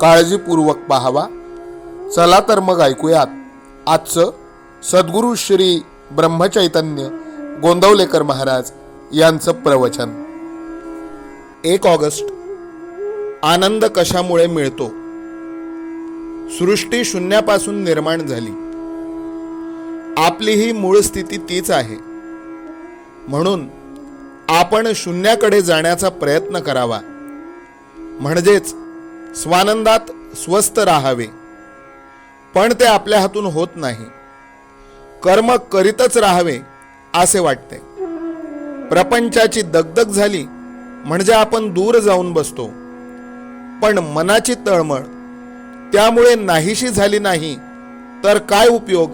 काळजीपूर्वक पाहावा. चला तर मग ऐकूयात. आजचं सद्गुरू श्री ब्रह्मचैतन्य गोंदवलेकर महाराज यांचं प्रवचन. एक ऑगस्ट. आनंद कशामुळे मिळतो? सृष्टी शून्यापासून निर्माण झाली. आपली ही मूळ स्थिती तीच आहे. म्हणून आपण शून्याकडे जाण्याचा प्रयत्न करावा. म्हणजेच स्वानंदात स्वस्थ राहावे. पण ते आपल्या हातून होत नाही. कर्म करीतच राहावे असे वाटते. प्रपंचाची दगदग झाली म्हणजे आपण दूर जाऊन बसतो. पण मनाची तळमळ त्यामुळे नाहीशी झाली नाही तर काय उपयोग?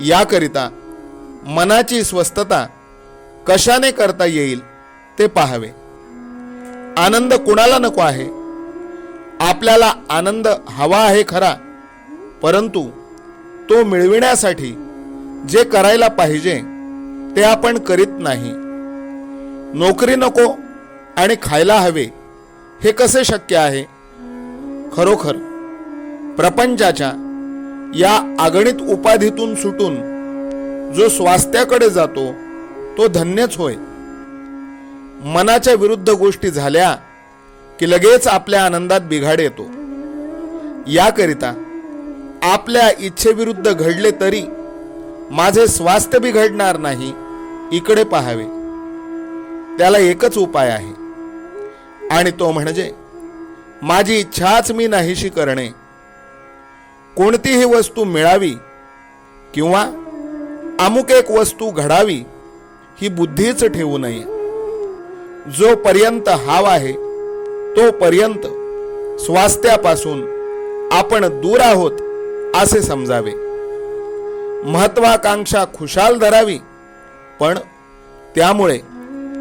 याकरिता मनाची स्वस्थता कशाने करता येईल ते पाहावे. आनंद कुणाला नको आहे? आपल्याला आनंद हवा आहे खरा. परंतु तो मिळविण्यासाठी जे करायला पाहिजे ते आपण करीत नाही. नोकरी नको आणि खायला हवे हे कसे शक्य आहे? खरोखर प्रपंचाच्या या अगणित उपाधीतून सुटून जो स्वास्थ्याकडे जातो तो धन्यच होय. मनाच्या विरुद्ध गोष्टी झाल्या की लगेच आपल्या आनंदात बिघाड येतो. याकरिता आपल्या इच्छेविरुद्ध घडले तरी माझे स्वास्थ्य बिघडणार नाही इकडे पाहावे. त्याला एकच उपाय आहे. आणि तो म्हणजे माझी इच्छाच मी नाहीशी करणे. कोणतीही वस्तू मिळावी किंवा अमुक एक वस्तू घडावी ही बुद्धीच ठेवू नये. जोपर्यंत हाव आहे तोपर्यंत स्वास्थ्यापासून आपण दूर आहोत असे समजावे. महत्वाकांक्षा खुशाल धरावी पण त्यामुळे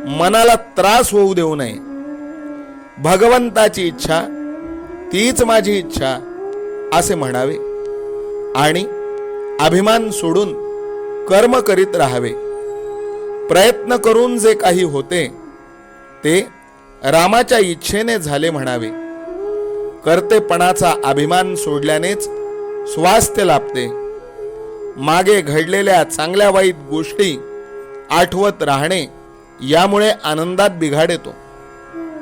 मनाला त्रास होऊ देऊ नये. भगवंताची इच्छा तीच माझी इच्छा असे म्हणावे. आणि अभिमान सोडून कर्म करीत राहावे. प्रयत्न करून जे काही होते ते रामाच्या इच्छेने झाले म्हणावे. कर्तेपणाचा अभिमान सोडल्यानेच स्वास्थ्य लाभते. मागे घडलेल्या चांगल्या वाईट गोष्टी आठवत राहणे यामुळे आनंदात बिघाड येतो.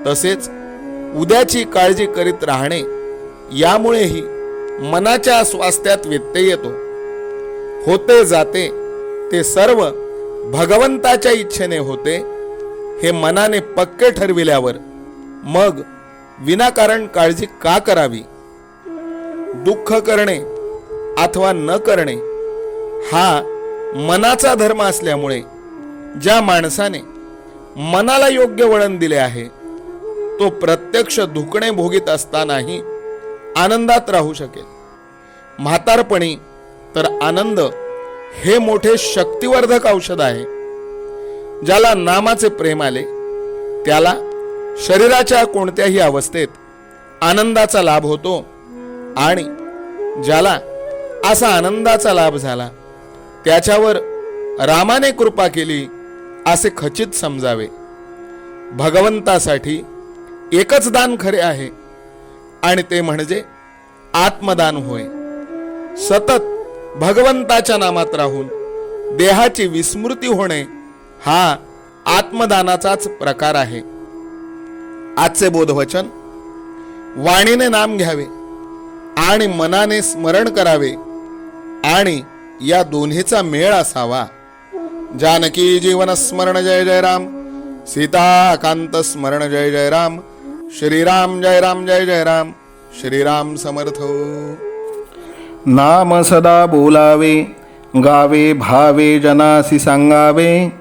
तसेच उद्याची काळजी करीत राहणे यामुळेही मनाच्या स्वास्थ्यात व्यत्यय येतो. होते जाते ते सर्व भगवंताच्या इच्छेने होते. हे मनाने पक्के ठरविल्यावर मग विनाकारण काळजी का करावी? दुःख करणे अथवा न करणे हा मनाचा धर्म असल्यामुळे ज्या माणसाने मनाला योग्य वळण दिले आहे तो प्रत्यक्ष दुखणे भोगीत असतानाही आनंदात राहू शकेल. म्हातारपणी तर आनंद हे मोठे शक्तिवर्धक औषध आहे. ज्याला नामाचे प्रेम आले त्याला शरीराच्या कोणत्याही अवस्थेत आनंदाचा लाभ होतो आणि ज्याला असा आनंदाचा लाभ झाला त्याच्यावर रामाने कृपा केली असे खचित समजावे. भगवंतासाठी एकच दान खरे आहे आणि ते म्हणजे आत्मदान होय. सतत भगवंताच्या नामात राहून देहाची विस्मृती होणे हा आत्मदानाचाच प्रकार आहे. आजचे बोधवचन वाणीने नाम घ्यावे आणि मनाने स्मरण करावे आणि या दोन्हीचा मेळ असावा. जानकी जीवन स्मरण जय जय राम. सीताकांत स्मरण जय जय राम. श्रीराम जय राम जय जय राम. श्रीराम समर्थ हो. नाम सदा बोलावे गावे भावे जनासी सांगावे.